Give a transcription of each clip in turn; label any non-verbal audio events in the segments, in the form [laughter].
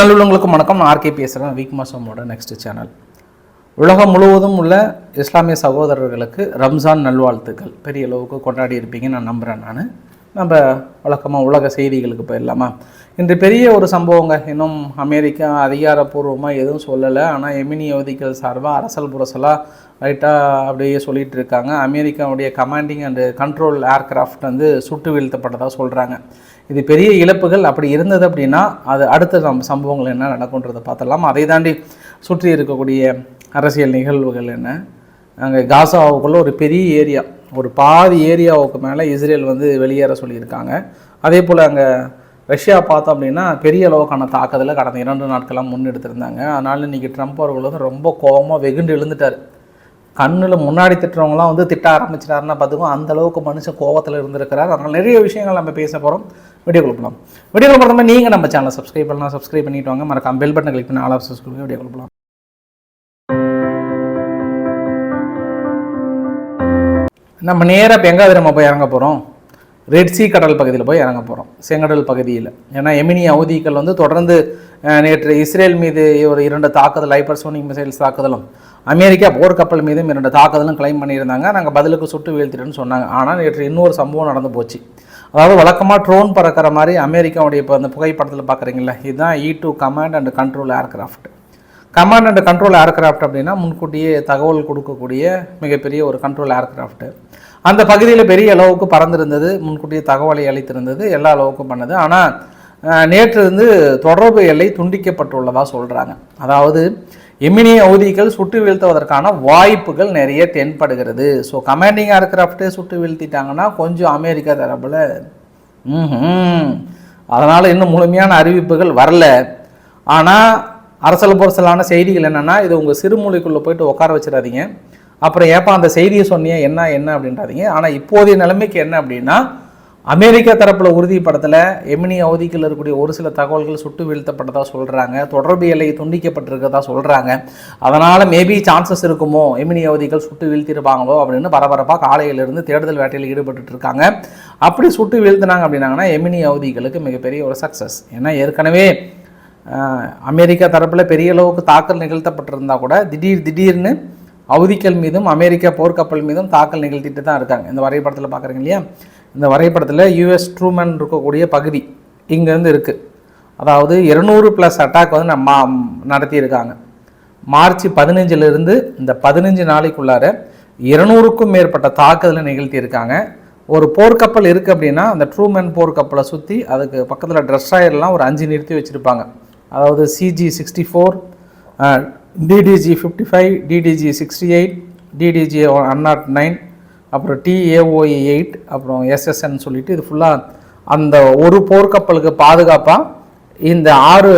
நல்லுள்ளவங்களுக்கும் வணக்கம். நான் ஆர்கே பேசுகிறேன் வீக் மாசமோட நெக்ஸ்ட் சேனல் உலகம் முழுவதும் உள்ள இஸ்லாமிய சகோதரர்களுக்கு ரம்ஜான் நல்வாழ்த்துக்கள். பெரிய அளவுக்கு கொண்டாடி இருப்பீங்கன்னு நான் நம்புகிறேன் நான். நம்ம வழக்கமாக உலக செய்திகளுக்கு போயிடலாமா? இன்று பெரிய ஒரு சம்பவங்க. இன்னும் அமெரிக்கா அதிகாரப்பூர்வமாக எதுவும் சொல்லலை. ஆனால் எமினி யோதிகள் சார்பாக அரசல் புரசலாக லைட்டாக அப்படியே சொல்லிகிட்டு இருக்காங்க. அமெரிக்காவுடைய கமாண்டிங் அண்டு கண்ட்ரோல் ஏர்கிராஃப்ட் வந்து சுட்டு வீழ்த்தப்பட்டதாக சொல்கிறாங்க இது பெரிய இழப்புகள் அப்படி இருந்தது அப்படின்னா அது அடுத்த நம்ம சம்பவங்கள் என்ன நடக்குன்றதை பார்த்துடலாம். அதை தாண்டி சுற்றி இருக்கக்கூடிய அரசியல் நிகழ்வுகள் என்ன? அங்கே காசாவுக்குள்ளே ஒரு பெரிய ஏரியா ஒரு பாதி ஏரியாவுக்கு மேலே இஸ்ரேல் வந்து வெளியேற சொல்லியிருக்காங்க. அதே போல் அங்கே ரஷ்யா பார்த்தோம் அப்படின்னா பெரிய அளவுக்கான தாக்குதலை கடந்த இரண்டு நாட்களாக முன்னெடுத்திருந்தாங்க. அதனால் இன்றைக்கி ட்ரம்ப் அவர்கள் வந்து ரொம்ப கோபமாக வெகுண்டு எழுந்துட்டார். கண்ணில் முன்னாடி திட்டுறவங்களாம் வந்து திட்ட ஆரம்பிச்சிட்டாருன்னா பார்த்துக்கோ அந்த அளவுக்கு மனுஷன் கோவத்தில் இருந்திருக்கிறார். அதனால் நிறைய விஷயங்கள் நம்ம பேச போகிறோம் வீடியோ கொடுக்கலாம் வீடியோ கொடுத்த நீங்கள் நம்ம சேனலை சப்ஸ்கிரைப் பண்ணலாம். சப்ஸ்கிரைப் பண்ணிட்டு வாங்க. மறக்காம பெல் பட்டன் கிளிக் பண்ணி ஆல் ஆப்ஷன்ஸ் வீடியோ கொடுக்கலாம் நம்ம நேராக இப்போ எங்கே நம்ம போய் இறங்க போகிறோம் ரெட் சி கடல் பகுதியில் போய் இறங்க போகிறோம் செங்கடல் பகுதியில். ஏன்னா எமினி அவதிகள் வந்து தொடர்ந்து நேற்று இஸ்ரேல் மீது ஒரு இரண்டு தாக்குதல் ஹைப்பர்சோனிக் மிசைல்ஸ் தாக்குதலும் அமெரிக்கா போர்க்கப்பல் மீதும் இரண்டு தாக்குதலும் கிளைம் பண்ணியிருந்தாங்க. நாங்கள் பதிலுக்கு சுட்டு வீழ்த்திட்டோன்னு சொன்னாங்க. ஆனால் நேற்று இன்னொரு சம்பவம் நடந்து போச்சு. அதாவது வழக்கமாக ட்ரோன் பறக்கிற மாதிரி அமெரிக்காவுடைய இப்போ அந்த புகைப்படத்தில் பார்க்குறீங்களா இதுதான் E two command and control aircraft command and control aircraft அப்படின்னா முன்கூட்டியே தகவல் கொடுக்கக்கூடிய மிகப்பெரிய ஒரு கண்ட்ரோல் ஏர்கிராஃப்ட் அந்த பகுதியில் பெரிய அளவுக்கு பறந்துருந்தது முன்கூட்டியே தகவலை அளித்திருந்தது எல்லா அளவுக்கும் பண்ணது. ஆனால் நேற்று வந்து தொடர்பு எல்லை துண்டிக்கப்பட்டுள்ளதாக சொல்கிறாங்க அதாவது எமினி அவதிகள் சுட்டு வீழ்த்துவதற்கான வாய்ப்புகள் நிறைய தென்படுகிறது. ஸோ கமாண்டிங் ஏர்கிராஃப்டே சுட்டு வீழ்த்திட்டாங்கன்னா கொஞ்சம் அமெரிக்கா தரப்பில் ம் அதனால் இன்னும் முழுமையான அறிவிப்புகள் வரல. ஆனால் அரசல் பொரசலான செய்திகள் என்னென்னா இது உங்கள் சிறுமொழிக்குள்ளே போயிட்டு உட்கார வச்சிடாதீங்க. அப்புறம் ஏப்பா அந்த செய்தியை சொன்னியே என்ன என்ன அப்படின்றாதீங்க. ஆனால் இப்போதைய நிலைமைக்கு என்ன அப்படின்னா அமெரிக்கா தரப்பில் உறுதிப்படத்தில் எமினி அவதிக்கில் இருக்கக்கூடிய ஒரு சில தகவல்கள் சுட்டு வீழ்த்தப்பட்டதாக சொல்கிறாங்க தொடர்பு எல்லை துண்டிக்கப்பட்டிருக்கிறதா சொல்கிறாங்க அதனால் மேபி சான்சஸ் இருக்குமோ எமினி அவதிகள் சுட்டு வீழ்த்திருப்பாங்களோ அப்படின்னு பரபரப்பாக காலையிலிருந்து தேடுதல் வேட்டையில் ஈடுபட்டுட்டு இருக்காங்க அப்படி சுட்டு வீழ்த்தினாங்க அப்படின்னாங்கன்னா எமினி அவதிகளுக்கு மிகப்பெரிய ஒரு சக்ஸஸ் ஏன்னா ஏற்கனவே அமெரிக்கா தரப்பில் பெரிய அளவுக்கு தாக்கல் நிகழ்த்தப்பட்டிருந்தா கூட திடீர் திடீர்னு அவதிக்கள் மீதும் அமெரிக்கா போர்க்கப்பல் மீதும் தாக்கல் நிகழ்த்திட்டு தான் இருக்காங்க. இந்த வரைபடத்தில் பார்க்குறீங்க இல்லையா? இந்த வரைபடத்தில் யூஎஸ் ட்ரூமேன் இருக்கக்கூடிய பகுதி இங்கேருந்து இருக்குது அதாவது இருநூறு ப்ளஸ் அட்டாக் வந்து நம்ம நடத்தியிருக்காங்க. மார்ச் பதினஞ்சிலிருந்து இந்த பதினஞ்சு நாளைக்குள்ளார இருநூறுக்கும் மேற்பட்ட தாக்குதலை நிகழ்த்தியிருக்காங்க. ஒரு போர்க்கப்பல் இருக்குது அப்படின்னா அந்த ட்ரூமேன் போர்க்கப்பலை சுற்றி அதுக்கு பக்கத்தில் ட்ரெஸ்ஸாயர்லாம் ஒரு அஞ்சு நிறுத்தி வச்சுருப்பாங்க. அதாவது CG sixty four DDG fifty five DDG sixty eight DDG one nought nine அப்புறம் டிஏஓஇ எயிட் அப்புறம் எஸ்எஸ்என் சொல்லிட்டு இது ஃபுல்லாக அந்த ஒரு போர்க்கப்பலுக்கு பாதுகாப்பாக இந்த ஆறு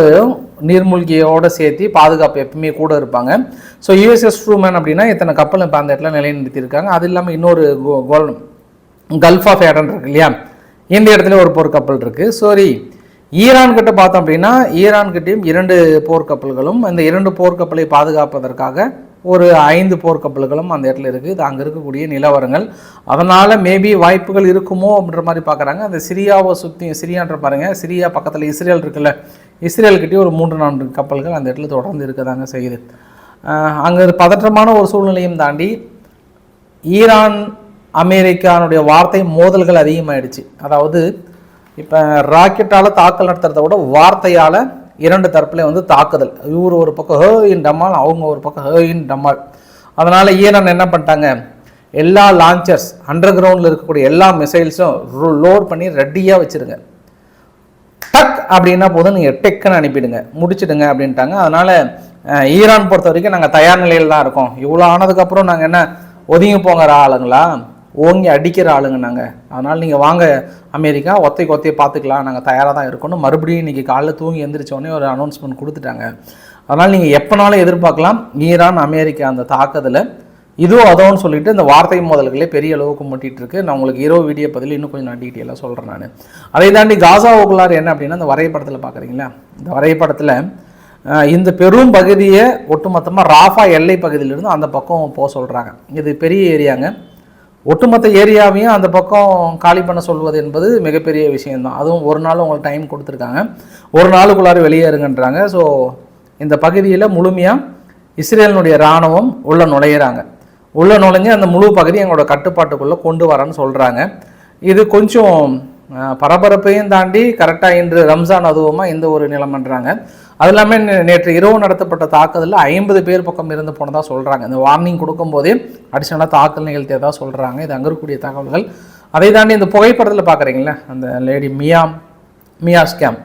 நீர்மூழ்கியோடு சேர்த்து பாதுகாப்பு எப்பவுமே கூட இருப்பாங்க. ஸோ யூஎஸ்எஸ் ட்ரூமேன் அப்படின்னா இத்தனை கப்பல் இப்போ அந்த இடத்துல நிலைநிறுத்தியிருக்காங்க. அது இல்லாமல் இன்னொரு கோல் கல்ஃப் ஆஃப் ஏடன் இருக்கு இல்லையா? இந்த இடத்துல ஒரு போர்க்கப்பல் இருக்குது சாரி ஈரான் கிட்ட பார்த்தோம் அப்படின்னா ஈரான் கிட்டேயும் இரண்டு போர்க்கப்பல்களும் அந்த இரண்டு போர்க்கப்பலை பாதுகாப்பதற்காக ஒரு ஐந்து போர்க்கப்பல்களும் அந்த இடத்துல இருக்குது இது அங்கே இருக்கக்கூடிய நிலவரங்கள். அதனால் மேபி வாய்ப்புகள் இருக்குமோ அப்படின்ற மாதிரி பார்க்குறாங்க அந்த சிரியாவை சுற்றி சிரியான்ற பாருங்க சிரியா பக்கத்தில் இஸ்ரேல் இருக்குல்ல இஸ்ரேல்கிட்டே ஒரு மூன்று நான்கு கப்பல்கள் அந்த இடத்துல தொடர்ந்து இருக்கதாங்க செய்யுது. அங்கே பதற்றமான ஒரு சூழ்நிலையும் தாண்டி ஈரான் அமெரிக்கானுடைய வார்த்தை மோதல்கள் அதிகமாகிடுச்சு அதாவது இப்போ ராக்கெட்டால் தாக்கல் நடத்துறத விட வார்த்தையால் இரண்டு தரப்புலையும் வந்து தாக்குதல். இவர் ஒரு பக்கம் ஹேயின் இன் டம்மால் அவங்க ஒரு பக்கம் ஹேயின் இன் டம்மால். அதனால் ஈரான் என்ன பண்ணிட்டாங்க? எல்லா லான்ச்சர்ஸ் அண்டர் கிரவுண்டில் இருக்கக்கூடிய எல்லா மிசைல்ஸும் லோட் பண்ணி ரெடியாக வச்சுருங்க. டக் அப்படின்னா போதும் நீங்கள் டெக்குன்னு அனுப்பிடுங்க. முடிச்சிடுங்க அப்படின்ட்டாங்க. அதனால் ஈரான் பொறுத்த வரைக்கும் நாங்கள் தயார் நிலையில் தான் இருக்கோம். இவ்வளோ ஆனதுக்கப்புறம் நாங்கள் என்ன ஒதுங்கி போங்கிற ஆளுங்களா? ஓங்கி அடிக்கிற ஆளுங்க நாங்கள் அதனால் நீங்கள் வாங்க அமெரிக்கா ஒத்தைக்கு ஒத்தையை பார்த்துக்கலாம் நாங்கள் தயாராக தான் இருக்கணும். மறுபடியும் இன்றைக்கி காலைல தூங்கி எந்திரிச்சோடனே ஒரு அனௌன்ஸ்மெண்ட் கொடுத்துட்டாங்க. அதனால் நீங்கள் எப்போனாலும் எதிர்பார்க்கலாம். ஈரான் அமெரிக்கா அந்த தாக்கத்தில் இதோ அதோன்னு சொல்லிட்டு இந்த வார்த்தை மோதல்களே பெரிய அளவுக்கு முட்டிட்டு இருக்கு. நான் உங்களுக்கு இரவு வீடியோ பதில் இன்னும் கொஞ்சம் நான் டீட்டெயிலாக சொல்கிறேன் நான். அதை தாண்டி காசாவுக்குள்ளார் என்ன அப்படின்னா இந்த வரைபடத்தில் பார்க்குறீங்களா இந்த வரைபடத்தில் இந்த பெரும் பகுதியை ஒட்டுமொத்தமாக ராஃபா எல்லை பகுதியிலிருந்து அந்த பக்கம் போக சொல்கிறாங்க இது பெரிய ஏரியாங்க. ஒட்டுமொத்த ஏரியாவையும் அந்த பக்கம் காலி பண்ண சொல்வது என்பது மிகப்பெரிய விஷயம்தான். அதுவும் ஒரு நாள் உங்களுக்கு டைம் கொடுத்துருக்காங்க. ஒரு நாளுக்குள்ளார வெளியேறுங்கன்றாங்க ஸோ இந்த பகுதியில் முழுமையாக இஸ்ரேலினுடைய இராணுவம் உள்ளே நுழையிறாங்க. உள்ளே நுழைஞ்சு அந்த முழு பகுதி எங்களோட கட்டுப்பாட்டுக்குள்ளே கொண்டு வரேன்னு சொல்கிறாங்க இது கொஞ்சம் பரபரப்பையும் தாண்டி கரெக்டாக இன்று ரம்ஜான் அதுவுமா இந்த ஒரு நிலைமன்றாங்க அது இல்லாமல் நேற்று இரவு நடத்தப்பட்ட தாக்குதலில் ஐம்பது பேர் பக்கம் இருந்து போனதாக சொல்கிறாங்க இந்த வார்னிங் கொடுக்கும்போதே அடிஷனலாக தாக்கல் நிகழ்த்தியதாக சொல்கிறாங்க இது அங்கே இருக்கக்கூடிய தகவல்கள். அதை தாண்டி இந்த புகைப்படத்தில் பார்க்குறீங்களே அந்த லேடி மியா மியா ஸ்கேம்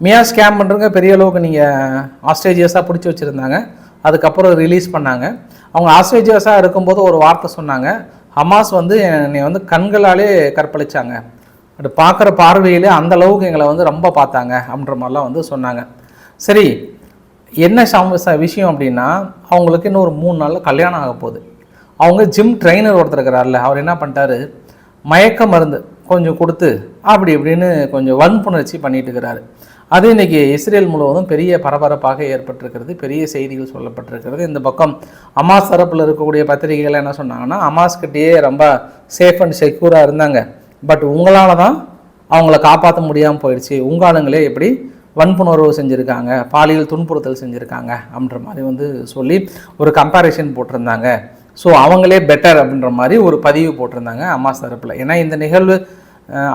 மியா ஸ்கேம் பண்ணுறவங்க பெரிய அளவுக்கு நீங்கள் ஆஸ்ட்ரேஜியஸாக பிடிச்சி வச்சுருந்தாங்க. அதுக்கப்புறம் ரிலீஸ் பண்ணாங்க. அவங்க ஆஸ்ட்ரேஜியஸாக இருக்கும்போது ஒரு வார்த்தை சொன்னாங்க. ஹமாஸ் வந்து என்னை வந்து கண்களாலே கற்பழிச்சாங்க. பட் பார்க்குற பார்வையிலே அந்த அளவுக்கு எங்களை வந்து ரொம்ப பார்த்தாங்க அப்படின்ற மாதிரிலாம் வந்து சொன்னாங்க. சரி என்ன சம விஷயம் அப்படின்னா அவங்களுக்கு இன்னும் ஒரு மூணு நாளில் கல்யாணம் ஆக போகுது. அவங்க ஜிம் ட்ரைனர் ஒருத்தர் இருக்கிறார்ல அவர் என்ன பண்ணிட்டாரு? மயக்க மருந்து கொஞ்சம் கொடுத்து அப்படி இப்படின்னு கொஞ்சம் வன்புணர்ச்சி பண்ணிட்டு இருக்கிறாரு. அது இன்றைக்கி இஸ்ரேல் முழுவதும் பெரிய பரபரப்பாக ஏற்பட்டிருக்கிறது பெரிய செய்திகள் சொல்லப்பட்டிருக்கிறது. இந்த பக்கம் அமாஸ் தரப்பில் இருக்கக்கூடிய பத்திரிகைகள் என்ன சொன்னாங்கன்னா அமாஸ் கிட்டேயே ரொம்ப சேஃப் அண்ட் செக்யூராக இருந்தாங்க. பட் உங்களால் தான் அவங்கள காப்பாற்ற முடியாமல் போயிடுச்சு. உங்க ஆளுங்களே எப்படி வன்புணர்வு செஞ்சுருக்காங்க பாலியல் துன்புறுத்தல் செஞ்சுருக்காங்க அப்படின்ற மாதிரி வந்து சொல்லி ஒரு கம்பேரிஷன் போட்டிருந்தாங்க. ஸோ அவங்களே பெட்டர் அப்படின்ற மாதிரி ஒரு பதிவு போட்டிருந்தாங்க அம்மா தரப்பில் ஏன்னா இந்த நிகழ்வு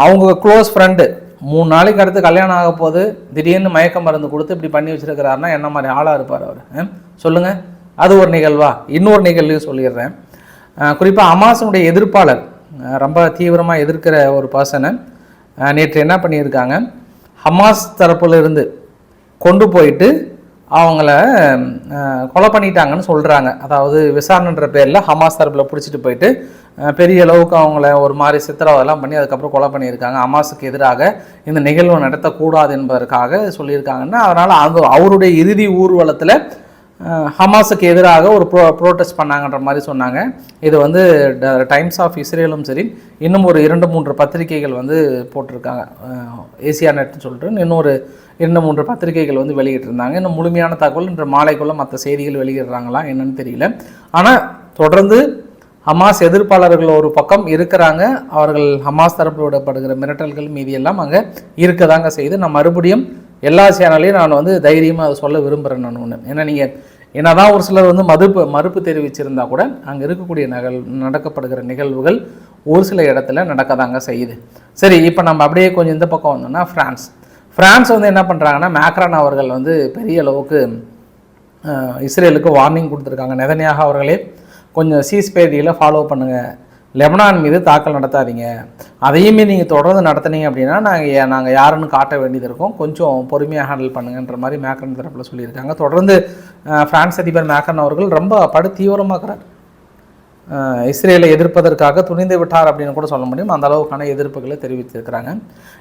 அவங்க க்ளோஸ் ஃப்ரெண்டு மூணு நாளைக்கு அடுத்து கல்யாணம் ஆக போது திடீர்னு மயக்க மருந்து கொடுத்து இப்படி பண்ணி வச்சிருக்கிறாருன்னா என்ன மாதிரி ஆளாக இருப்பார் அவர்? சொல்லுங்கள் அது ஒரு நிகழ்வா? இன்னொரு நிகழ்வையும் சொல்லிடுறேன். குறிப்பாக அமாசனுடைய எதிர்ப்பாளர் ரொம்ப தீவிரமாக எதிர்க்கிற ஒரு பர்சனை நேற்று என்ன பண்ணியிருக்காங்க? ஹமாஸ் தரப்புலேருந்து கொண்டு போயிட்டு அவங்கள கொலை பண்ணிட்டாங்கன்னு சொல்கிறாங்க அதாவது விசாரணைன்ற பேரில் ஹமாஸ் தரப்பில் பிடிச்சிட்டு போயிட்டு பெரிய அளவுக்கு அவங்கள ஒரு மாதிரி சித்திரவதெல்லாம் பண்ணி அதுக்கப்புறம் கொலை பண்ணியிருக்காங்க. ஹமாஸுக்கு எதிராக இந்த நிகழ்வு நடத்தக்கூடாது என்பதற்காக சொல்லியிருக்காங்கன்னா அதனால் அந்த அவருடைய இறுதி ஊர்வலத்தில் ஹமாஸுக்கு எதிராக ஒரு ப்ரோ ப்ரோட்டஸ்ட் பண்ணாங்கன்ற மாதிரி சொன்னாங்க. இது வந்து ட- டைம்ஸ் ஆஃப் இஸ்ரேலும் சரி இன்னும் ஒரு இரண்டு மூன்று பத்திரிகைகள் வந்து போட்டிருக்காங்க. ஏசியா நெட்னு சொல்லிட்டு இன்னொரு இரண்டு மூன்று பத்திரிகைகள் வந்து வெளியிட்டிருந்தாங்க. இன்னும் முழுமையான தகவல் இன்று மாலைக்குள்ளே மற்ற செய்திகள் வெளியிடுறாங்களா என்னன்னு தெரியல. ஆனால் தொடர்ந்து ஹமாஸ் எதிர்ப்பாளர்கள் ஒரு பக்கம் இருக்கிறாங்க. அவர்கள் ஹமாஸ் தரப்பில் விடப்படுகிற மிரட்டல்கள் மீதியெல்லாம் அங்கே இருக்கதாங்க செய்து நான் மறுபடியும் எல்லா சேனல்லையும் நான் வந்து தைரியமாக அதை சொல்ல விரும்புகிறேன் நான் ஒன்று ஏன்னா நீங்கள் என்னதான் ஒரு சிலர் வந்து மறுப்பு மறுப்பு தெரிவிச்சிருந்தா கூட அங்கே இருக்கக்கூடிய நகல் நடக்கப்படுகிற நிகழ்வுகள் ஒரு சில இடத்துல நடக்கதாங்க செய்யுது. சரி இப்போ நம்ம அப்படியே கொஞ்சம் இந்த பக்கம் வந்தோம்னா ஃப்ரான்ஸ். ஃப்ரான்ஸ் வந்து என்ன பண்ணுறாங்கன்னா மேக்ரான் அவர்கள் வந்து பெரிய அளவுக்கு இஸ்ரேலுக்கு வார்னிங் கொடுத்துருக்காங்க. நெதன்யாக அவர்களே கொஞ்சம் சீஸ்பேதியில் ஃபாலோ பண்ணுங்கள் லெபனான் மீது தாக்கல் நடத்தாதீங்க. அதையுமே நீங்கள் தொடர்ந்து நடத்துனீங்க அப்படின்னா நாங்கள் நாங்கள் யாருன்னு காட்ட வேண்டியது இருக்கும். கொஞ்சம் பொறுமையாக ஹேண்டில் பண்ணுங்கன்ற மாதிரி மேக்ரன் தரப்பில் சொல்லியிருக்காங்க. தொடர்ந்து அஹ், பிரான்ஸ் அதிபர் மேக்ரன் அவர்கள் ரொம்ப படு தீவிரமாக்குறார். இஸ்ரேலை எதிர்ப்பதற்காக துணிந்து விட்டார் அப்படின்னு கூட சொல்ல முடியும். அந்த அளவுக்கான எதிர்ப்புகளை தெரிவித்திருக்கிறாங்க.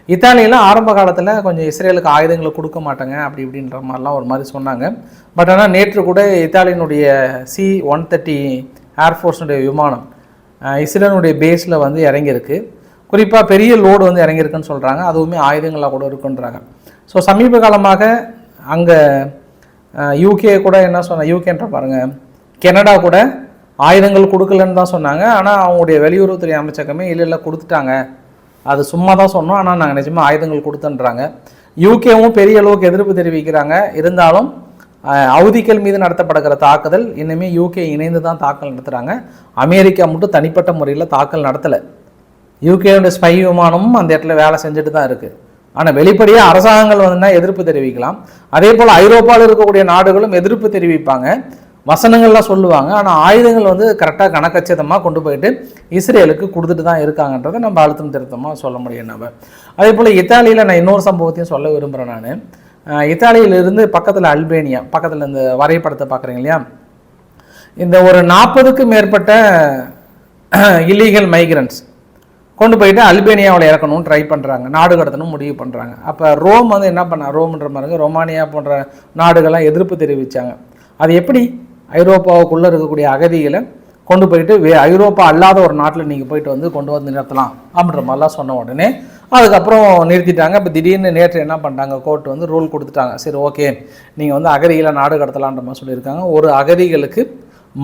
இத்தாலியில் ஆரம்ப காலத்தில் கொஞ்சம் இஸ்ரேலுக்கு ஆயுதங்களை கொடுக்க மாட்டாங்க அப்படி இப்படின்ற மாதிரிலாம் ஒரு மாதிரி சொன்னாங்க. பட் ஆனால் நேற்று கூட இத்தாலியினுடைய சி ஒன் தேர்ட்டி ஏர்ஃபோர்ஸுடைய விமானம் அஹ், இஸ்ரேலுடைய பேஸில் வந்து இறங்கியிருக்கு. குறிப்பாக பெரிய லோடு வந்து இறங்கியிருக்குன்னு சொல்கிறாங்க அதுவுமே ஆயுதங்களாக கூட இருக்குன்றாங்க. ஸோ சமீப காலமாக அங்கே யூகே கூட என்ன சொன்ன யூகேன்ற பாருங்க கனடா கூட ஆயுதங்கள் கொடுக்கலன்னு தான் சொன்னாங்க. ஆனால் அவங்களுடைய வெளியுறவுத்துறை அமைச்சகமே இல்லை இல்லை கொடுத்துட்டாங்க. அது சும்மா தான் சொன்னோம். ஆனால் நாங்கள் நிஜமாக ஆயுதங்கள் கொடுத்துன்றாங்க. யூகேவும் பெரிய அளவுக்கு எதிர்ப்பு தெரிவிக்கிறாங்க. இருந்தாலும் அவதிகள் மீது நடத்தப்படுகிற தாக்குதல் இன்னுமே யூகே இணைந்து தான் தாக்கல் நடத்துகிறாங்க அமெரிக்கா மட்டும் தனிப்பட்ட முறையில் தாக்கல் நடத்தலை. யூகேயோட ஸ்பை விமானமும் அந்த இடத்துல வேலை செஞ்சுட்டு தான் இருக்குது ஆனால் வெளிப்படையாக அரசாங்கங்கள் வந்துன்னா எதிர்ப்பு தெரிவிக்கலாம். அதே போல் ஐரோப்பாவில் இருக்கக்கூடிய நாடுகளும் எதிர்ப்பு தெரிவிப்பாங்க. வசனங்கள்லாம் சொல்லுவாங்க. ஆனால் ஆயுதங்கள் வந்து கரெக்டாக கணக்கச்சிதமாக கொண்டு போயிட்டு இஸ்ரேலுக்கு கொடுத்துட்டு தான் இருக்காங்கன்றதை நம்ம அழுத்தம் திருத்தமாக சொல்ல முடியும் நம்ம. அதே போல் இத்தாலியில் நான் இன்னொரு சம்பவத்தையும் சொல்ல விரும்புகிறேன் நான். இத்தாலியிலிருந்து பக்கத்தில் அல்பேனியா பக்கத்தில் இந்த வரைபடத்தை பார்க்குறீங்க இல்லையா? இந்த ஒரு நாற்பதுக்கு மேற்பட்ட [clears throat] இல்லீகல் மைக்ரன்ஸ் கொண்டு போயிட்டு அல்பேனியாவில் இறக்கணும்னு ட்ரை பண்ணுறாங்க நாடு கடத்தணும் முடிவு பண்ணுறாங்க அப்போ ரோம் வந்து என்ன பண்ணா ரோம்ன்ற மாதிரி ரொமானியா போன்ற நாடுகள்லாம் எதிர்ப்பு தெரிவித்தாங்க அது எப்படி? ஐரோப்பாவுக்குள்ளே இருக்கக்கூடிய அகதிகளை கொண்டு போயிட்டு வே ஐரோப்பா அல்லாத ஒரு நாட்டில் நீங்கள் போயிட்டு வந்து கொண்டு வந்து நிறுத்தலாம் அப்படின்ற மாதிரிலாம் சொன்ன உடனே அதுக்கப்புறம் நிறுத்திட்டாங்க. இப்போ திடீர்னு நேற்று என்ன பண்ணிட்டாங்க? கோர்ட் வந்து ரூல் கொடுத்துட்டாங்க. சரி ஓகே நீங்கள் வந்து அகதிகளை நாடு கடத்தலான்ற மாதிரி சொல்லியிருக்காங்க. ஒரு அகதிகளுக்கு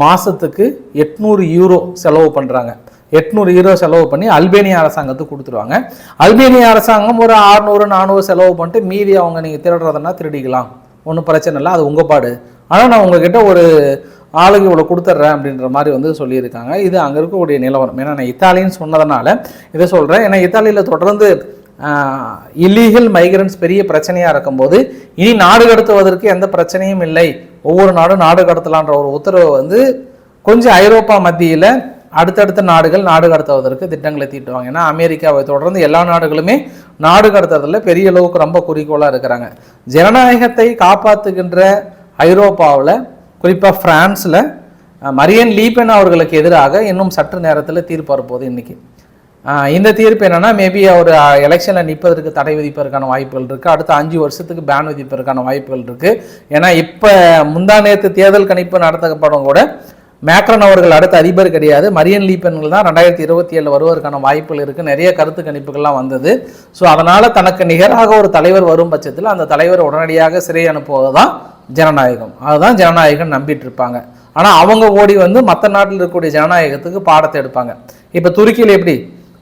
மாதத்துக்கு எட்நூறு யூரோ செலவு பண்ணுறாங்க எட்நூறு யூரோ செலவு பண்ணி அல்பேனியா அரசாங்கத்துக்கு கொடுத்துருவாங்க. அல்பேனியா அரசாங்கம் ஒரு ஆறுநூறு நானூறு செலவு பண்ணிட்டு மீதி அவங்க நீங்கள் திருடுறதுன்னா திருடிக்கலாம். ஒன்றும் பிரச்சனை இல்லை. அது உங்கள் பாடு. ஆனால் நான் உங்ககிட்ட ஒரு ஆளுக்கு இவ்வளோ கொடுத்துட்றேன் அப்படின்ற மாதிரி வந்து சொல்லியிருக்காங்க. இது அங்கே இருக்கக்கூடிய நிலவரம். ஏன்னா நான் இத்தாலின்னு சொன்னதுனால இதை சொல்கிறேன் ஏன்னா இத்தாலியில் தொடர்ந்து இல்லீகல் மைக்ரன்ஸ் பெரிய பிரச்சனையாக இருக்கும்போது இனி நாடு கடத்துவதற்கு எந்த பிரச்சனையும் இல்லை. ஒவ்வொரு நாடும் நாடு கடத்தலான்ற ஒரு உத்தரவு வந்து கொஞ்சம் ஐரோப்பா மத்தியில் அடுத்தடுத்த நாடுகள் நாடு கடத்துவதற்கு திட்டங்களை தீட்டுவாங்க. ஏன்னா அமெரிக்காவை தொடர்ந்து எல்லா நாடுகளுமே நாடு கடத்துறதுல பெரிய அளவுக்கு ரொம்ப குறிக்கோளாக இருக்கிறாங்க. ஜனநாயகத்தை காப்பாற்றுகின்ற ஐரோப்பாவில் குறிப்பாக ஃப்ரான்ஸில் மரியன் லீபென் அவர்களுக்கு எதிராக இன்னும் சற்று நேரத்தில் தீர்ப்பு வரப்போகுது இன்றைக்கி இந்த தீர்ப்பு என்னென்னா மேபி அவர் எலெக்ஷனில் நிற்பதற்கு தடை விதிப்பதற்கான வாய்ப்புகள் இருக்குது அடுத்த அஞ்சு வருஷத்துக்கு பேன் விதிப்பதற்கான வாய்ப்புகள் இருக்குது ஏன்னா இப்போ முந்தா நேற்று தேர்தல் கணிப்பு நடத்தப்படும் கூட மேக்ரன் அவர்கள் அடுத்த அதிபர் கிடையாது. மரியன் லீபன்கள் தான் ரெண்டாயிரத்தி இருபத்தி ஏழில் வருவதற்கான வாய்ப்புகள் இருக்குது நிறைய கருத்து கணிப்புகள்லாம் வந்தது. ஸோ அதனால் தனக்கு நிகராக ஒரு தலைவர் வரும் பட்சத்தில் அந்த தலைவர் உடனடியாக சிறை அனுப்புவது தான் ஜனநாயகம். அதுதான் ஜனநாயகம் நம்பிட்டு இருப்பாங்க ஆனால் அவங்க ஓடி வந்து மற்ற நாட்டில் இருக்கக்கூடிய ஜனநாயகத்துக்கு பாடத்தை எடுப்பாங்க. இப்போ துருக்கியில் எப்படி?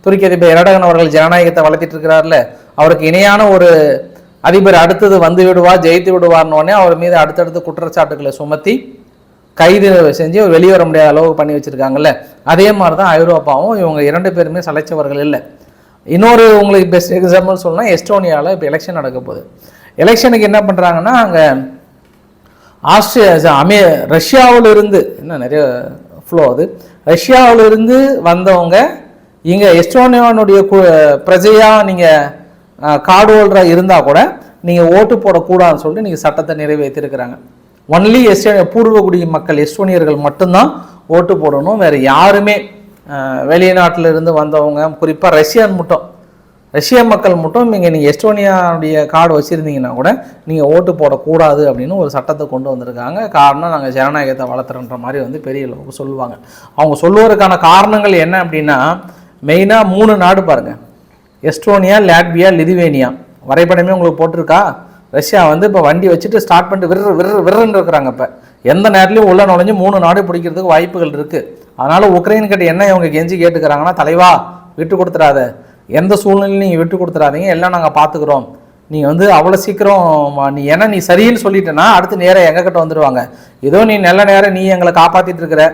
துருக்கி அதிபர் எரடகன் அவர்கள் ஜனநாயகத்தை வளர்த்திட்டு இருக்கிறார்ல அவருக்கு இணையான ஒரு அதிபர் அடுத்தது வந்து விடுவார் ஜெயித்து விடுவார்னோடனே அவர் மீது அடுத்தடுத்து குற்றச்சாட்டுகளை சுமத்தி கைது செஞ்சு வெளியே வர முடியாத அளவுக்கு பண்ணி வச்சிருக்காங்கல்ல. அதே மாதிரி தான் ஐரோப்பாவும் இவங்க இரண்டு பேருமே சளைச்சவர்கள் இல்லை. இன்னொரு உங்களுக்கு பெஸ்ட் எக்ஸாம்பிள் சொல்லணும்னா எஸ்டோனியாவில் இப்போ எலெக்ஷன் நடக்க போகுது. எலெக்ஷனுக்கு என்ன பண்ணுறாங்கன்னா அங்கே ஆஸ்திரேலியா அமே ரஷ்யாவிலிருந்து என்ன நிறைய ஃப்ளோ அது. ரஷ்யாவிலிருந்து வந்தவங்க இங்கே எஸ்டோனியானுடைய கு பிரஜையாக நீங்கள் கார்டு ஹோல்டராக இருந்தால் கூட நீங்கள் ஓட்டு போடக்கூடாதுன்னு சொல்லிட்டு நீங்கள் சட்டத்தை நிறைவேற்றிருக்கிறாங்க. ஒன்லி எஸ்டோ பூர்வகுடி மக்கள் எஸ்டோனியர்கள் மட்டும்தான் ஓட்டு போடணும். வேறு யாருமே வெளிநாட்டிலிருந்து வந்தவங்க குறிப்பாக ரஷ்யன் மட்டும். ரஷ்ய மக்கள் மட்டும் இங்கே நீங்கள் எஸ்டோனியாவுடைய கார்டு வச்சுருந்தீங்கன்னா கூட நீங்கள் ஓட்டு போடக்கூடாது அப்படின்னு ஒரு சட்டத்தை கொண்டு வந்திருக்காங்க. காரணம் நாங்கள் ஜனநாயகத்தை வளர்த்துறன்ற மாதிரி வந்து பெரிய அளவுக்கு சொல்லுவாங்க. அவங்க சொல்லுவதற்கான காரணங்கள் என்ன அப்படின்னா மெயினாக மூணு நாடு பாருங்கள் எஸ்டோனியா லாட்வியா லிதுவேனியா. வரைபடமே உங்களுக்கு போட்டிருக்கா? ரஷ்யா வந்து இப்போ வண்டி வச்சுட்டு ஸ்டார்ட் பண்ணிட்டு விர்ரு விர்ரு விர்ருன்னு இருக்கிறாங்க இப்போ. எந்த நேரத்துலையும் உள்ள நுழைஞ்சு மூணு நாடு பிடிக்கிறதுக்கு வாய்ப்புகள் இருக்குது அதனால் உக்ரைன் கிட்ட என்ன இவங்க கெஞ்சி கேட்டுக்கிறாங்கன்னா தலைவா விட்டு கொடுத்துடாத. எந்த சூழ்நிலையும் நீங்கள் விட்டு கொடுத்துடாதீங்க எல்லாம் நாங்கள் பார்த்துக்குறோம். நீ வந்து அவ்வளோ சீக்கிரம் நீ ஏன்னா நீ சரின்னு சொல்லிட்டேன்னா அடுத்து நேராக எங்ககிட்ட வந்துடுவாங்க ஏதோ நீ நல்ல நேரம் நீ எங்களை காப்பாற்றிட்டு இருக்கிற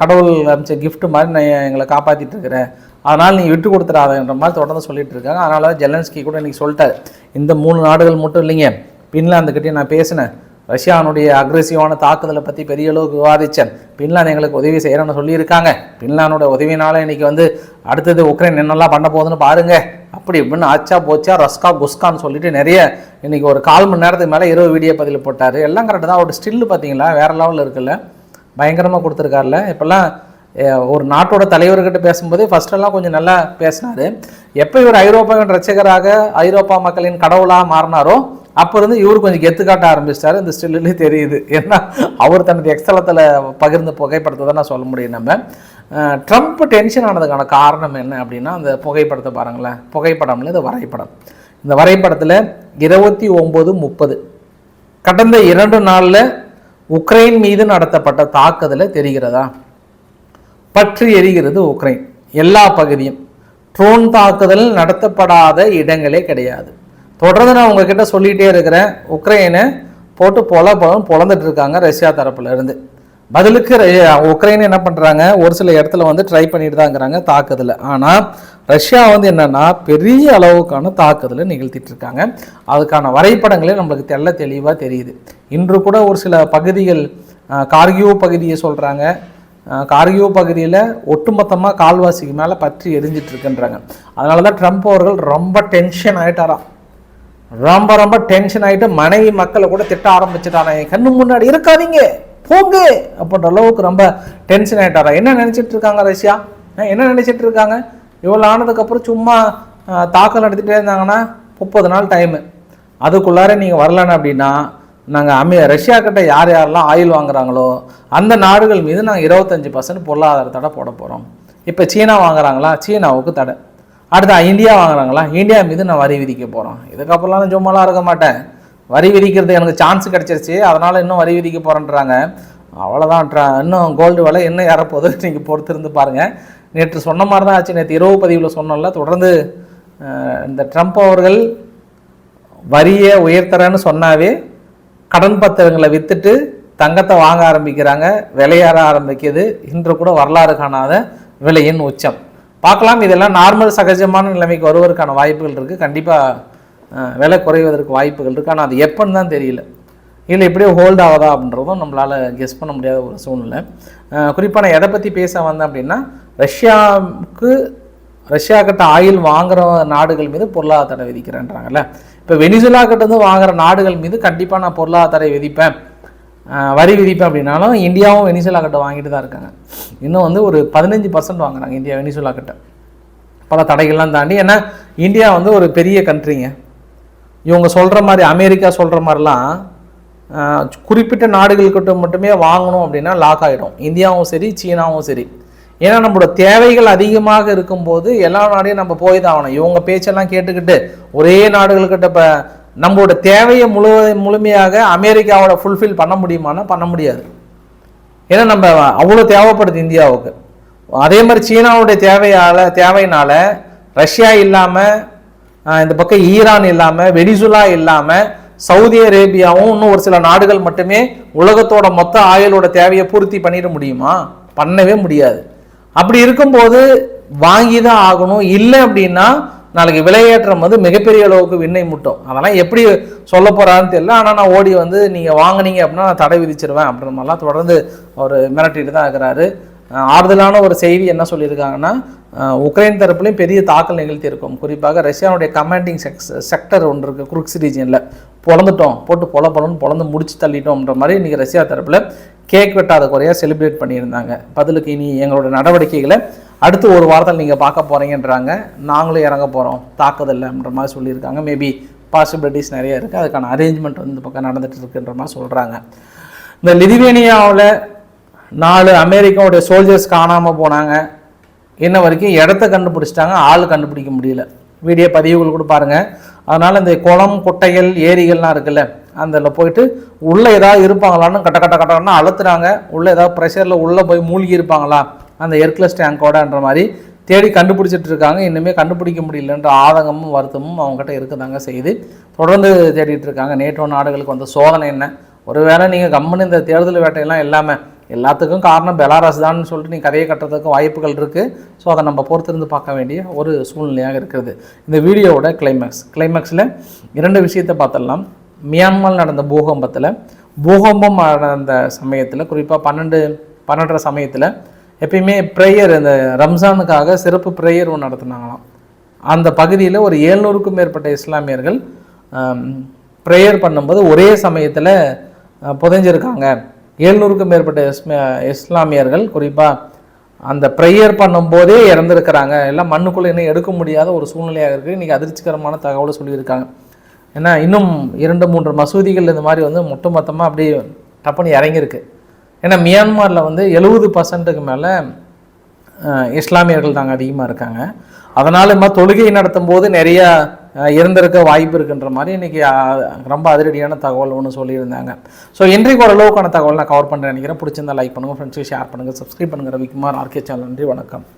கடவுள் அமைச்ச கிஃப்ட் மாதிரி நான் எங்களை காப்பாற்றிட்டு இருக்கிறேன் அதனால் நீ விட்டு கொடுத்துடாதன்ற மாதிரி தொடர்ந்து சொல்லிட்டு இருக்காங்க. அதனால ஜெலன்ஸ்கி கூட இன்றைக்கி சொல்லிட்டார். இந்த மூணு நாடுகள் மட்டும் இல்லைங்க. பின்லாந்துக்கிட்டே நான் பேசினேன். ரஷ்யானுடைய அக்ரெசிவான தாக்குதலை பற்றி பெரிய அளவுக்கு விவாதித்தேன் பின்லாந்து எங்களுக்கு உதவி செய்கிறேன்னு சொல்லியிருக்காங்க. பின்லாந்தோட உதவினால இன்னைக்கு வந்து அடுத்தது உக்ரைன் என்னெல்லாம் பண்ண போகுதுன்னு பாருங்கள் அப்படி இப்படின்னு ஆச்சா போச்சா ரஸ்கா குஸ்கான்னு சொல்லிட்டு நிறைய இன்றைக்கி ஒரு கால் மணி நேரத்துக்கு மேலே இருபது வீடியோ பதில் போட்டார். எல்லாம் கரெக்டு தான். ஒரு ஸ்டில்லு பார்த்தீங்களா வேறு லெவலில் இருக்குல்ல. பயங்கரமாக கொடுத்துருக்காருல. இப்போல்லாம் ஒரு நாட்டோட தலைவர்கிட்ட பேசும்போது ஃபஸ்ட்டெல்லாம் கொஞ்சம் நல்லா பேசினாரு. எப்போ இவர் ஐரோப்பாவின் ரசிகராக ஐரோப்பா மக்களின் கடவுளாக மாறினாரோ அப்போ இருந்து இவர் கொஞ்சம் கெத்து காட்ட ஆரம்பிச்சிட்டாரு. இந்த ஸ்டில்லே தெரியுது. ஏன்னா அவர் தனது எக்ஸ்தலத்தில் பகிர்ந்த புகைப்படத்தை தான் நான் சொல்ல முடியும் நம்ம. ட்ரம்ப் டென்ஷன் ஆனதுக்கான காரணம் என்ன அப்படின்னா அந்த புகைப்படத்தை பாருங்களேன். புகைப்படம்ல இந்த வரைபடம். இந்த வரைபடத்தில் இருபத்தி ஒம்பது முப்பது. கடந்த இரண்டு நாளில் உக்ரைன் மீது நடத்தப்பட்ட தாக்குதலை தெரிகிறதா? பற்றி எரிகிறது உக்ரைன். எல்லா பகுதியும். ட்ரோன் தாக்குதல் நடத்தப்படாத இடங்களே கிடையாது. தொடர்ந்து நான் உங்ககிட்ட சொல்லிகிட்டே இருக்கிறேன். உக்ரைனை போட்டு பொல பலம் பொழந்துட்டு இருக்காங்க ரஷ்யா தரப்புல இருந்து. பதிலுக்கு உக்ரைன் என்ன பண்ணுறாங்க ஒரு சில இடத்துல வந்து ட்ரை பண்ணிட்டு தாங்கிறாங்க தாக்குதல் தாக்குதலை. ஆனால் ரஷ்யா வந்து என்னென்னா பெரிய அளவுக்கான தாக்குதலை நிகழ்த்திட்டு இருக்காங்க. அதுக்கான வரைபடங்களே நம்மளுக்கு தெள்ள தெளிவாக தெரியுது. இன்று கூட ஒரு சில பகுதிகள் கார்கியோ பகுதியை சொல்கிறாங்க கார்கியோ பகுதியில் ஒட்டுமொத்தமாக கால்வாசிக்கு மேலே பற்றி எரிஞ்சிட்டு இருக்குன்றாங்க. அதனால தான் ட்ரம்ப் அவர்கள் ரொம்ப டென்ஷன் ஆகிட்டாராம் ரொம்ப ரொம்ப டென்ஷன் ஆகிட்டு மனைவி மக்களை கூட திட்ட ஆரம்பிச்சிட்டானே. கண்ணு முன்னாடி இருக்காதீங்க போங்க அப்படின்ற அளவுக்கு ரொம்ப டென்ஷன் ஆயிட்டாரா? என்ன நினச்சிட்டு இருக்காங்க ரஷ்யா? என்ன நினச்சிட்டு இருக்காங்க? இவ்வளோ ஆனதுக்கப்புறம் சும்மா தாக்கல் நடத்திட்டே இருந்தாங்கன்னா முப்பது நாள் டைமு அதுக்குள்ளார நீங்கள் வரலன்னு அப்படின்னா நாங்கள் அமெ ரஷ்யா கிட்ட யார் யாரெல்லாம் ஆயில் வாங்குறாங்களோ அந்த நாடுகள் மீது நாங்கள் இருபத்தஞ்சி பர்சன்ட் பொருளாதார தடை போட போகிறோம் இப்போ சீனா வாங்குறாங்களா? சீனாவுக்கு தடை. அடுத்து இந்தியா வாங்குறாங்களா? இந்தியா மீது நான் வரி விதிக்க போகிறோம் இதுக்கப்புறம்லாம் நான் சும்மாலாம் இருக்க மாட்டேன். வரி விதிக்கிறது எனக்கு சான்ஸ் கிடச்சிருச்சு. அதனால் இன்னும் வரி விதிக்க போகிறேன்றாங்க அவ்வளோதான் இன்னும் கோல்டு விலை இன்னும் ஏறப்போகுது? நீங்கள் பொறுத்திருந்து பாருங்கள் நேற்று சொன்ன மாதிரி தான் ஆச்சு. நேற்று இரவு பதிவில் சொன்னோம்ல. தொடர்ந்து இந்த ட்ரம்ப் அவர்கள் வரியை உயர்த்துறேன்னு சொன்னாவே கடன் பத்திரங்களை விற்றுட்டு தங்கத்தை வாங்க ஆரம்பிக்கிறாங்க. விளையாட ஆரம்பிக்குது. இன்று கூட வரலாறு காணாத விலையின் உச்சம். பார்க்கலாம். இதெல்லாம் நார்மல் சகஜமான நிலைமைக்கு வருவதற்கான வாய்ப்புகள் இருக்குது கண்டிப்பாக விலை குறைவதற்கு வாய்ப்புகள் இருக்குது ஆனால் அது எப்போன்னு தான் தெரியல. இல்லை எப்படியோ ஹோல்ட் ஆகுதா அப்படின்றதும் நம்மளால் கெஸ் பண்ண முடியாத ஒரு சூழ்நிலை. குறிப்பாக நான் எதை பற்றி பேச வந்தேன் அப்படின்னா ரஷ்யாவுக்கு ரஷ்யா கிட்ட ஆயில் வாங்குகிற நாடுகள் மீது பொருளாதார தடை விதிக்கிறேன்றாங்கல்ல. இப்போ வெனிசுலா கிட்ட இருந்து வாங்குகிற நாடுகள் மீது கண்டிப்பாக நான் பொருளாதார தடை விதிப்பேன். வரி விதிப்பேன் அப்படின்னாலும் இந்தியாவும் வெனிசுலா கிட்ட வாங்கிட்டு தான் இருக்காங்க. இன்னும் வந்து ஒரு பதினஞ்சு பர்சன்ட் வாங்குறாங்க இந்தியா வெனிசுலா கிட்ட. பல தடைகள்லாம் தாண்டி ஏன்னா இந்தியா வந்து ஒரு பெரிய கண்ட்ரிங்க இவங்க சொல்கிற மாதிரி அமெரிக்கா சொல்கிற மாதிரிலாம் குறிப்பிட்ட நாடுகள்கிட்ட மட்டுமே வாங்கணும் அப்படின்னா லாக் ஆகிடும் இந்தியாவும் சரி சீனாவும் சரி. ஏன்னா நம்மளோட தேவைகள் அதிகமாக இருக்கும்போது எல்லா நாடையும் நம்ம போய் தான் ஆகணும். இவங்க பேச்செல்லாம் கேட்டுக்கிட்டு ஒரே நாடுகள்கிட்ட இப்போ நம்மளோட தேவையை முழு முழுமையாக அமெரிக்காவோட ஃபுல்ஃபில் பண்ண முடியுமானா பண்ண முடியாது. ஏன்னா நம்ம அவ்வளோ தேவைப்படுது இந்தியாவுக்கு. அதே மாதிரி சீனாவுடைய தேவையால் தேவையினால் ரஷ்யா இல்லாமல் இந்த பக்கம் ஈரான் இல்லாமல் வெனிசுலா இல்லாமல் சவுதி அரேபியாவும் இன்னும் ஒரு சில நாடுகள் மட்டுமே உலகத்தோட மொத்த ஆயுளோட தேவையை பூர்த்தி பண்ணிட முடியுமா? பண்ணவே முடியாது. அப்படி இருக்கும்போது வாங்கி தான் ஆகணும். இல்லை அப்படின்னா நாளைக்கு விலையேற்றம் வந்து மிகப்பெரிய அளவுக்கு விண்ணை முட்டும். அதெல்லாம் எப்படி சொல்ல போகிறான்னு தெரியல. ஆனால் நான் ஓடி வந்து நீங்கள் வாங்குனீங்க அப்படின்னா நான் தடை விதிச்சிருவேன் அப்படின்ற மாதிரிலாம் தொடர்ந்து அவர் மிரட்டிட்டு தான் இருக்கிறாரு. ஆறுதலான ஒரு செய்தி என்ன சொல்லியிருக்காங்கன்னா உக்ரைன் தரப்புலையும் பெரிய தாக்கல் நிகழ்த்தியிருக்கும். குறிப்பாக ரஷ்யாவுடைய கமாண்டிங் செக்ஸ் செக்டர் ஒன்று இருக்குது குருக்ஸ் ரீஜனில் பொழந்துட்டோம் போட்டு பொல பொலன்னு பொழந்து முடிச்சு தள்ளிட்டோம்ன்ற மாதிரி இன்றைக்கி ரஷ்யா தரப்பில் கேக் வெட்டாத குறையாக செலிப்ரேட் பண்ணியிருந்தாங்க. பதிலுக்கு இனி எங்களோட நடவடிக்கைகளை அடுத்து ஒரு வாரத்தில் நீங்கள் பார்க்க போகிறீங்கன்றாங்க நாங்களும் இறங்க போகிறோம் தாக்குதல்லைன்ற மாதிரி சொல்லியிருக்காங்க. மேபி பாசிபிலிட்டிஸ் நிறைய இருக்குது அதுக்கான அரேஞ்ச்மெண்ட் வந்து இந்த பக்கம் நடந்துகிட்டு இருக்குன்ற மாதிரி சொல்கிறாங்க இந்த லிதுவேனியாவில் நாலு அமெரிக்காவுடைய சோல்ஜர்ஸ் காணாமல் போனாங்க. இன்ன வரைக்கும் இடத்த கண்டுபிடிச்சிட்டாங்க ஆள் கண்டுபிடிக்க முடியல. வீடியோ பதிவுகள் கூட பாருங்க. அதனால் இந்த குளம் குட்டைகள் ஏரிகள்லாம் இருக்குல்ல அதில் போயிட்டு உள்ளே ஏதாவது இருப்பாங்களான்னு கட்ட கட்ட கட்டன்னு அழுத்துறாங்க. உள்ளே ஏதாவது ப்ரெஷரில் உள்ளே போய் மூழ்கி இருப்பாங்களா? அந்த எர்க்லஸ் டேங்கோடன்ற மாதிரி தேடி கண்டுபிடிச்சிட்டு இருக்காங்க. இன்னுமே கண்டுபிடிக்க முடியலன்ற ஆதங்கமும் வருத்தமும் அவங்ககிட்ட இருக்குதாங்க செய்து தொடர்ந்து தேடிட்டு இருக்காங்க. நேட்டோ நாடுகளுக்கு வந்த சோதனை என்ன? ஒருவேளை நீங்கள் கம்முன்னு இந்த தேர்தல் வேட்டையெல்லாம் இல்லாமல் எல்லாத்துக்கும் காரணம் பெலாரஸ் தான் சொல்லிட்டு நீ கதையை கட்டுறதுக்கும் வாய்ப்புகள் இருக்குது ஸோ அதை நம்ம பொறுத்திருந்து பார்க்க வேண்டிய ஒரு சூழ்நிலையாக இருக்கிறது இந்த வீடியோவோட கிளைமேக்ஸ் கிளைமேக்ஸில் இரண்டு விஷயத்தை பார்த்துடலாம். மியான்மர் நடந்த பூகம்பத்தில் பூகம்பம் நடந்த சமயத்தில் குறிப்பாக பன்னெண்டு பன்னெண்டரை சமயத்தில் எப்பயுமே ப்ரேயர் இந்த ரம்ஜானுக்காக சிறப்பு ப்ரேயர் ஒன்று நடத்தினாங்களாம். அந்த பகுதியில் ஒரு ஏழ்நூறுக்கும் மேற்பட்ட இஸ்லாமியர்கள் ப்ரேயர் பண்ணும்போது ஒரே சமயத்தில் புதைஞ்சிருக்காங்க. ஏழ்நூறுக்கும் மேற்பட்ட இஸ்ம இஸ்லாமியர்கள் குறிப்பாக அந்த ப்ரேயர் பண்ணும்போதே இறந்துருக்கிறாங்க. எல்லாம் மண்ணுக்குள்ளே இன்னும் எடுக்க முடியாத ஒரு சூழ்நிலையாக இருக்குது இன்றைக்கி அதிர்ச்சிகரமான தகவலை சொல்லியிருக்காங்க. ஏன்னா இன்னும் இரண்டு மூன்று மசூதிகள் இந்த மாதிரி வந்து மொத்த மொத்தமாக அப்படியே டப்புன்னு இறங்கியிருக்கு. ஏன்னா மியான்மரில் வந்து எழுபது பர்சன்ட்டுக்கு மேலே இஸ்லாமியர்கள் தாங்க அதிகமாக இருக்காங்க. அதனால் மாதிரி தொழுகை நடத்தும் போது நிறையா இருந்திருக்க வாய்ப்பு இருக்குன்ற மாதிரி இன்னைக்கு ரொம்ப அதிரடியான தகவல் ஒன்று சொல்லியிருந்தாங்க. ஸோ இன்றைக்கு ஓரளவுக்கான தகவல் நான் கவர் பண்ணுறேன் நினைக்கிறேன். பிடிச்சிருந்தா லைக் பண்ணுங்கள் ஃப்ரெண்ட்ஸுக்கு ஷேர் பண்ணுங்கள் சப்ஸ்கிரைப் பண்ணுங்கள் ரவிக்குமார் ஆர்கே சேனல் நன்றி வணக்கம்.